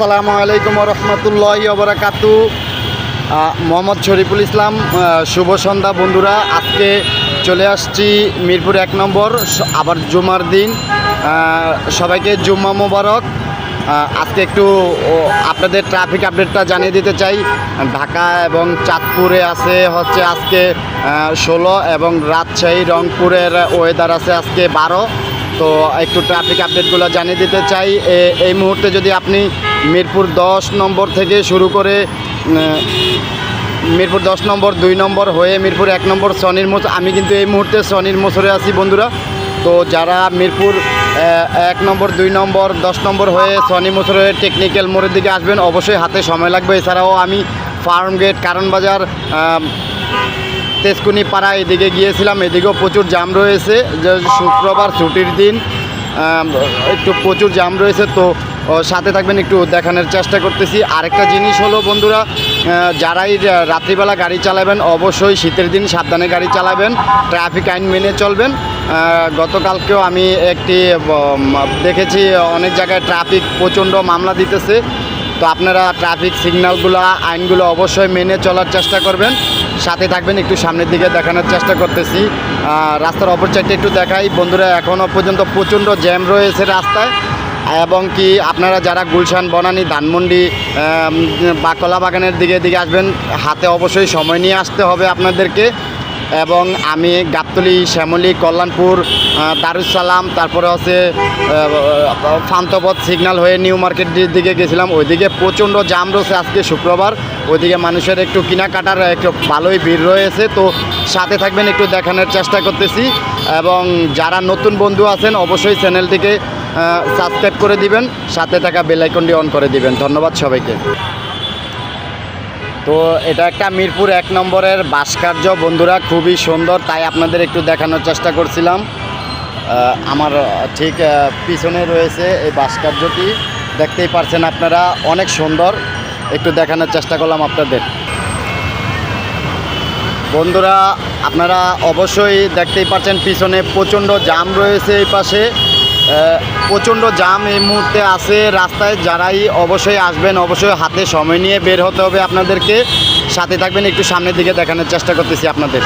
আসসালামু আলাইকুম রহমতুল্লাহ ওবরাকাতু। মোহাম্মদ শরীফুল ইসলাম শুভ সন্ধ্যা বন্ধুরা, আজকে চলে আসছি মিরপুর এক নম্বর আবার জুমার দিন। সবাইকে জুম্মা মোবারক। আজকে একটু আপনাদের ট্রাফিক আপডেটটা জানিয়ে দিতে চাই। ঢাকা এবং চাঁদপুরে আছে হচ্ছে আজকে ষোলো এবং রাজশাহী, রংপুরের ওয়েদার আছে আজকে বারো। তো একটু ট্রাফিক আপডেটগুলো জানিয়ে দিতে চাই। এই মুহূর্তে যদি আপনি মিরপুর দশ নম্বর থেকে শুরু করে মিরপুর দশ নম্বর, দুই নম্বর হয়ে মিরপুর এক নম্বর সনির মোচ আমি কিন্তু এই মুহূর্তে সনির মোচরে আছি বন্ধুরা। তো যারা মিরপুর এক নম্বর, দুই নম্বর, দশ নম্বর হয়ে সনি মোচর টেকনিক্যাল মোড়ের দিকে আসবেন, অবশ্যই হাতে সময় লাগবে। এছাড়াও আমি ফার্ম গেট, কারণ বাজার তেজকুনি পাড়া এদিকে গিয়েছিলাম, এদিকেও প্রচুর জাম রয়েছে। যে শুক্রবার ছুটির দিন একটু প্রচুর জাম রয়েছে, তো সাথে থাকবেন, একটু দেখানোর চেষ্টা করতেছি। আরেকটা জিনিস হলো, বন্ধুরা যারাই রাত্রিবেলা গাড়ি চালাবেন, অবশ্যই শীতের দিন সাবধানে গাড়ি চালাবেন, ট্রাফিক আইন মেনে চলবেন। গতকালকেও আমি একটি দেখেছি, অনেক জায়গায় ট্রাফিক প্রচণ্ড মামলা দিতেছে। তো আপনারা ট্রাফিক সিগন্যালগুলো, আইনগুলো অবশ্যই মেনে চলার চেষ্টা করবেন। সাথে থাকবেন, একটু সামনের দিকে দেখানোর চেষ্টা করতেছি। রাস্তার অপর সাইডটা একটু দেখাই। বন্ধুরা এখনও পর্যন্ত প্রচণ্ড জ্যাম রয়েছে রাস্তায়। এবং কি আপনারা যারা গুলশান, বনানী, ধানমন্ডি বা কলা বাগানের দিকে দিকে আসবেন, হাতে অবশ্যই সময় নিয়ে আসতে হবে আপনাদেরকে। এবং আমি গাবতলি, শ্যামলী, কল্যাণপুর দারুসালাম তারপরে হচ্ছে ফান্তপথ সিগন্যাল হয়ে নিউ মার্কেটের দিকে গেছিলাম। ওইদিকে প্রচণ্ড জাম রয়েছে আজকে শুক্রবার। ওইদিকে মানুষের একটু কেনাকাটার একটু ভালোই ভিড় রয়েছে। তো সাথে থাকবেন, একটু দেখানোর চেষ্টা করতেছি। এবং যারা নতুন বন্ধু আছেন, অবশ্যই চ্যানেলটিকে সাবস্ক্রাইব করে দিবেন। সাথে থাকা বেলাইকনটি অন করে দিবেন। ধন্যবাদ সবাইকে। তো এটা একটা মিরপুর এক নম্বরের ভাস্কর্য বন্ধুরা, খুবই সুন্দর। তাই আপনাদের একটু দেখানোর চেষ্টা করছিলাম। আমার ঠিক পিছনে রয়েছে এই ভাস্কর্যটি দেখতেই পারছেন আপনারা, অনেক সুন্দর। একটু দেখানোর চেষ্টা করলাম আপনাদের। বন্ধুরা, আপনারা অবশ্যই দেখতেই পাচ্ছেন পিছনে প্রচণ্ড জাম রয়েছে এই পাশে। প্রচণ্ড জাম এই মুহূর্তে আছে। রাস্তায় যারাই অবশ্যই আসবেন, অবশ্যই হাতে সময় নিয়ে বের হতে হবে আপনাদেরকে। সাথে থাকবেন, একটু সামনের দিকে দেখানোর চেষ্টা করতেছি আপনাদের।